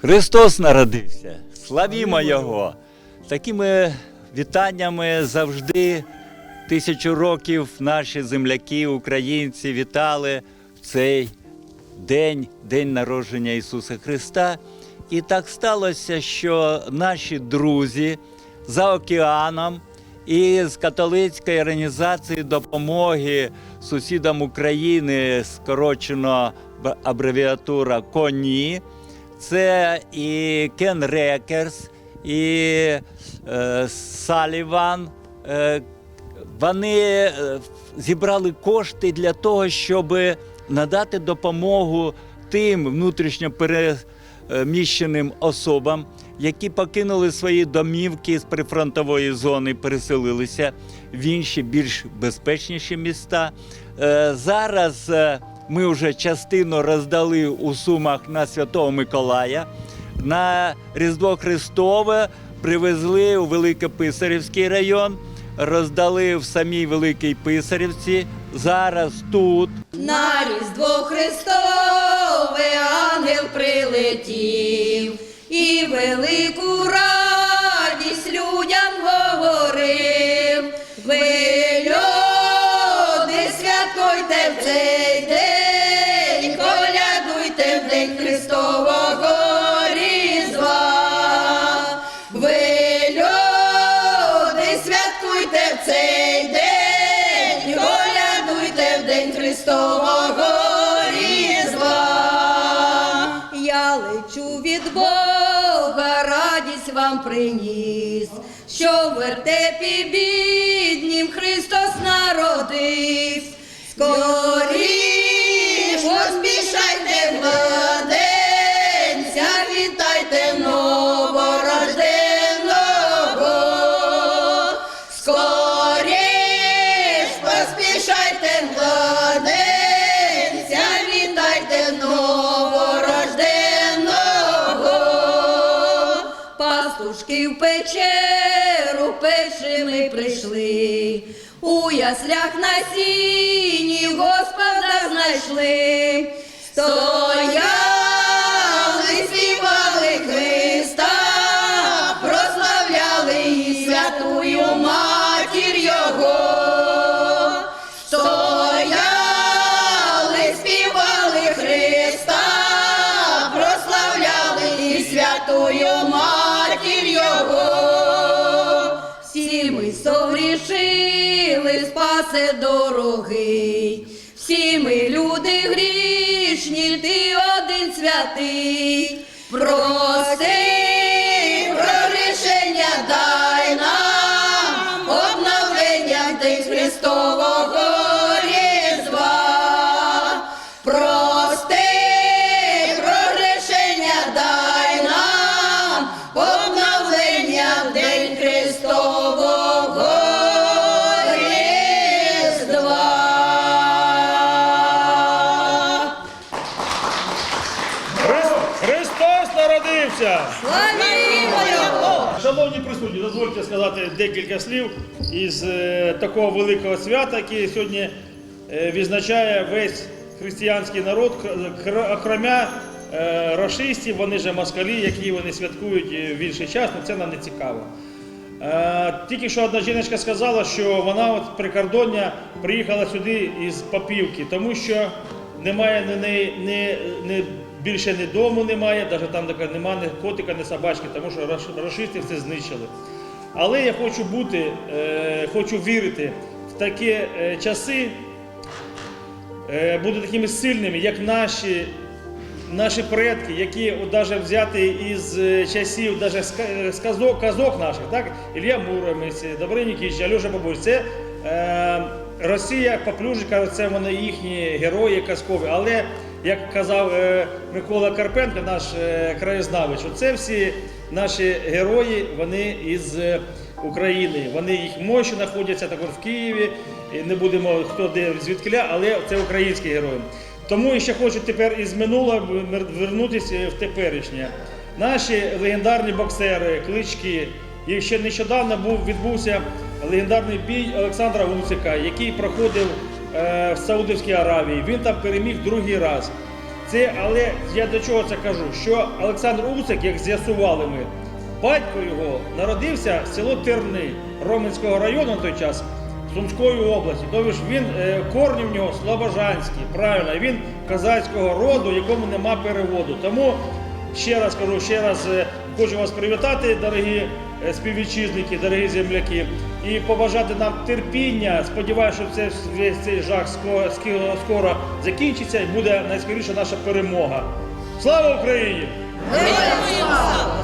Христос народився, славімо Його. Такими вітаннями завжди тисячу років наші земляки, українці вітали в цей день, день народження Ісуса Христа. І так сталося, що наші друзі за океаном і з католицької організації допомоги сусідам України, скорочено абревіатура КОНІ, це і Кен Рекерс, і е, Саліван. Е, вони е, зібрали кошти для того, щоб надати допомогу тим внутрішньо переміщеним особам, які покинули свої домівки з прифронтової зони, переселилися в інші більш безпечніші міста. Е, Зараз е, ми вже частину роздали у сумах на Святого Миколая. На Різдво Христове привезли у Великописарівський район, роздали в самій Великій Писарівці. Зараз тут На Різдво Христове ангел прилетів і велику Христового Різдва. Святкуйте цей день, колядуйте в день Христового. Я лечу від Бога, радість вам приніс, що в вертепі біднім Христос народився. В печеру першими прийшли, у яслях на сіні Господа знайшли, стояли, співали Христа, прославляли і святую матір Його. Святую матір согрішили, спасе дорогий. Всі ми люди грішні, ти один святий. Прости, Його! Шановні присутні, дозвольте сказати декілька слів із е, такого великого свята, який сьогодні е, відзначає весь християнський народ, кр- окремя е, рашистів, вони же москалі, які вони святкують е, в інший час, але це нам не цікаво. Тільки що одна жіночка сказала, що вона от прикордоння приїхала сюди із Попівки, тому що немає ні, ні, ні, більше ні дому немає, навіть там немає ні котика, ні собачки, тому що раш- рашисти все знищили. Але я хочу бути, е, хочу вірити в такі е, часи, е, бути такими сильними, як наші наші предки, які даже взяти із часів, даже з казок, казок наших, так? Ілля Муромець, Добрий Нікіч, Альоша Бабусь, це е, Росія, Поплюжика, це вони їхні герої казкові. Але, як казав е, Микола Карпенко, наш е, краєзнавець, це всі наші герої, вони із е, України. Вони їх мощі знаходяться також в Києві. Не будемо хто де звідкиля, але це українські герої. Тому ще хочу тепер із минулого вернутися в теперішнє. Наші легендарні боксери, клички. І ще нещодавно був, відбувся легендарний бій Олександра Усика, який проходив в Саудовській Аравії. Він там переміг другий раз. Це, але я до чого це кажу? Що Олександр Усик, як з'ясували ми, батько його народився в село Терни Роменського району на той час Сумської області. Тобто ж він е, корні в нього слобожанські, правильно, він козацького роду, якому нема переводу. Тому ще раз кажу, ще раз е, хочу вас привітати, дорогі е, співвітчизники, дорогі земляки, і побажати нам терпіння. Сподіваюся, що це весь цей жах скоро, скоро закінчиться і буде найскоріше наша перемога. Слава Україні! Героям слава!